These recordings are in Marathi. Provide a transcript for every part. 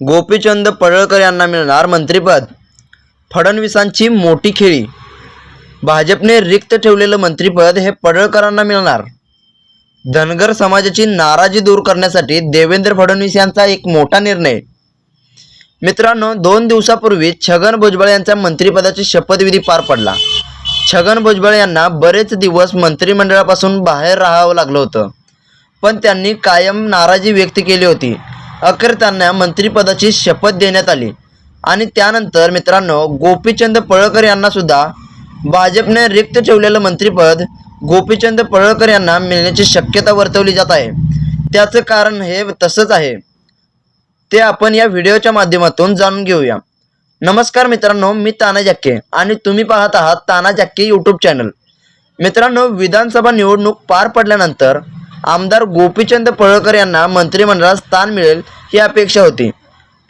गोपीचंद पडळकर यांना मिळणार मंत्रिपद. फडणवीसांची मोठी खेळी. भाजपने रिक्त ठेवलेलं मंत्रिपद हे पडळकरांना मिळणार. धनगर समाजाची नाराजी दूर करण्यासाठी देवेंद्र फडणवीस यांचा एक मोठा निर्णय. मित्रांनो दोन दिवसापूर्वी छगन भुजबळ यांच्या मंत्रिपदाची शपथविधी पार पडला. छगन भुजबळ यांना बरेच दिवस मंत्रिमंडळापासून बाहेर राहावं लागलं होतं. पण त्यांनी कायम नाराजी व्यक्त केली होती. अखेर त्यांना मंत्रिपदाची शपथ देण्यात आली. आणि त्यानंतर मित्रांनो गोपीचंद पळळकर यांना सुद्धा भाजपने रिक्त ठेवलेलं मंत्रिपद गोपीचंद पळळकर यांना मिळण्याची शक्यता वर्तवली जात आहे. त्याचं कारण हे तसंच आहे. ते आपण या व्हिडिओच्या माध्यमातून जाणून घेऊया. नमस्कार मित्रांनो मी ताना जक्के आणि तुम्ही पाहत आहात ताना जक्के यूट्यूब चॅनल मित्रांनो विधानसभा निवडणूक पार पडल्यानंतर आमदार गोपीचंद पळळकर यांना मंत्रिमंडळात स्थान मिळेल ही अपेक्षा होती.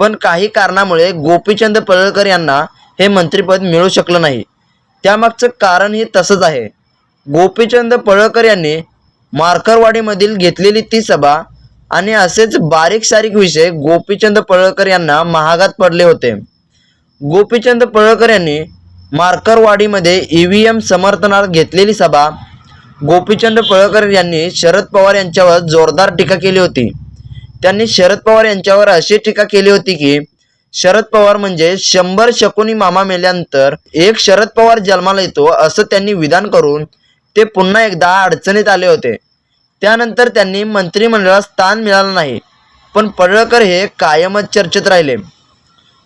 पण काही कारणामुळे गोपीचंद पळळकर यांना हे मंत्रिपद मिळू शकलं नाही. त्यामागचं कारणही तसंच आहे. गोपीचंद पळळकर यांनी मार्करवाडीमधील घेतलेली ती सभा आणि असेच बारीक सारीक विषय गोपीचंद पळळकर यांना महागात पडले होते. गोपीचंद पळळकर यांनी मार्करवाडीमध्ये ई व्ही एम समर्थनार्थ घेतलेली सभा गोपीचंद पळकर यांनी शरद पवार यांच्यावर जोरदार टीका केली होती. त्यांनी शरद पवार यांच्यावर अशी टीका केली होती की शरद पवार म्हणजे शंभर शकुनी मामा मेल्यानंतर एक शरद पवार जन्माला येतो असं त्यांनी विधान करून ते पुन्हा एकदा अडचणीत आले होते. त्यानंतर त्यांनी मंत्रिमंडळात स्थान मिळालं नाही पण पडळकर हे कायमच चर्चेत राहिले.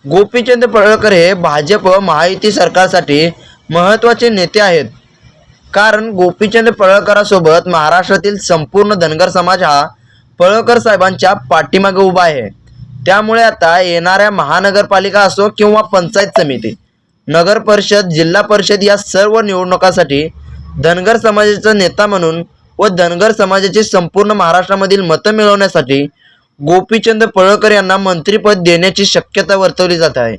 गोपीचंद पडळकर हे भाजप महायुती सरकारसाठी महत्त्वाचे नेते आहेत. कारण गोपीचंद पळळकरासोबत महाराष्ट्रातील संपूर्ण धनगर समाज हा पळळकर साहेबांच्या पाठीमागे उभा आहे. त्यामुळे आता येणाऱ्या महानगरपालिका असो किंवा पंचायत समिती नगर परिषद जिल्हा परिषद या सर्व निवडणुकांसाठी धनगर समाजाचा नेता म्हणून व धनगर समाजाची संपूर्ण महाराष्ट्रामधील मतं मिळवण्यासाठी गोपीचंद पळळकर यांना मंत्रिपद देण्याची शक्यता वर्तवली जात आहे.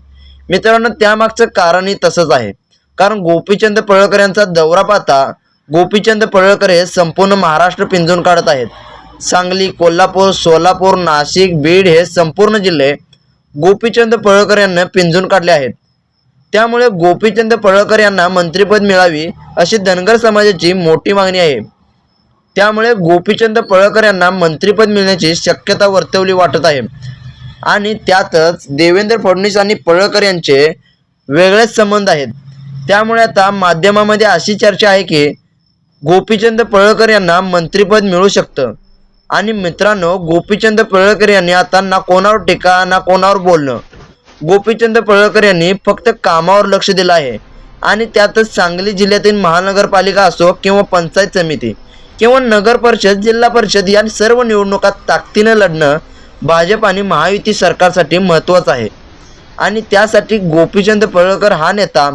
मित्रांनो त्यामागचं कारणही तसंच आहे. कारण गोपीचंद पळळकर यांचा दौरा पाहता गोपीचंद पळळकर हे संपूर्ण महाराष्ट्र पिंजून काढत आहेत. सांगली कोल्हापूर सोलापूर नाशिक बीड हे संपूर्ण जिल्हे गोपीचंद पळळकर यांना पिंजून काढले आहेत. त्यामुळे गोपीचंद पळळकर यांना मंत्रिपद मिळावी अशी धनगर समाजाची मोठी मागणी आहे. त्यामुळे गोपीचंद पळळकर यांना मंत्रिपद मिळण्याची शक्यता वर्तवली वाटत आहे. आणि त्यातच देवेंद्र फडणवीस आणि पळळकर यांचे वेगळेच संबंध आहेत. त्यामुळे आता माध्यमामध्ये अशी चर्चा आहे की गोपीचंद पळळकर यांना मंत्रिपद मिळू शकतं. आणि मित्रांनो गोपीचंद पळळकर यांनी आता ना कोणावर टीका ना कोणावर बोलणं. गोपीचंद पळळकर यांनी फक्त कामावर लक्ष दिलं आहे. आणि त्यातच सांगली जिल्ह्यातील महानगरपालिका असो किंवा पंचायत समिती किंवा नगर परिषद जिल्हा परिषद या सर्व निवडणुका ताकदीनं लढणं भाजप आणि महायुती सरकारसाठी महत्त्वाचं आहे. आणि त्यासाठी गोपीचंद पळळकर हा नेता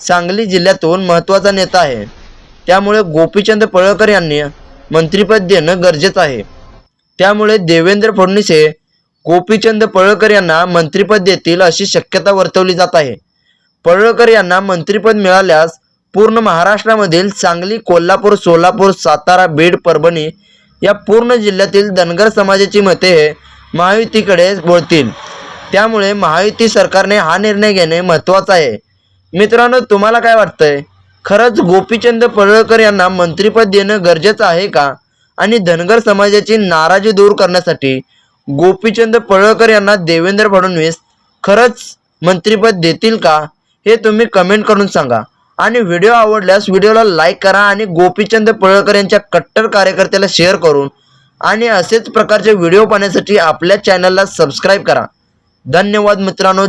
सांगली जिल्ह्यातून महत्त्वाचा नेता आहे. त्यामुळे गोपीचंद पळळकर यांनी मंत्रिपद देणं गरजेचं आहे. त्यामुळे देवेंद्र फडणवीस हे गोपीचंद पळळकर यांना मंत्रिपद देतील अशी शक्यता वर्तवली जात आहे. पळळकर यांना मंत्रिपद मिळाल्यास पूर्ण महाराष्ट्रामधील सांगली कोल्हापूर सोलापूर सातारा बीड परभणी या पूर्ण जिल्ह्यातील धनगर समाजाची मते हे महायुतीकडे वळतील. त्यामुळे महायुती सरकारने हा निर्णय घेणे महत्त्वाचा आहे. मित्रांनो तुम्हाला काय वाटतंय? खरंच गोपीचंद पडळकर यांना मंत्रिपद देणं गरजेचं आहे का? आणि धनगर समाजाची नाराजी दूर करण्यासाठी गोपीचंद पडळकर यांना देवेंद्र फडणवीस खरंच मंत्रिपद देतील का? हे तुम्ही कमेंट करून सांगा. आणि व्हिडिओ आवडल्यास व्हिडिओला लाईक करा आणि गोपीचंद पडळकर यांच्या कट्टर कार्यकर्त्याला शेअर करून आणि असेच प्रकारचे व्हिडिओ पाहण्यासाठी आपल्या चॅनलला सबस्क्राईब करा. धन्यवाद मित्रांनो.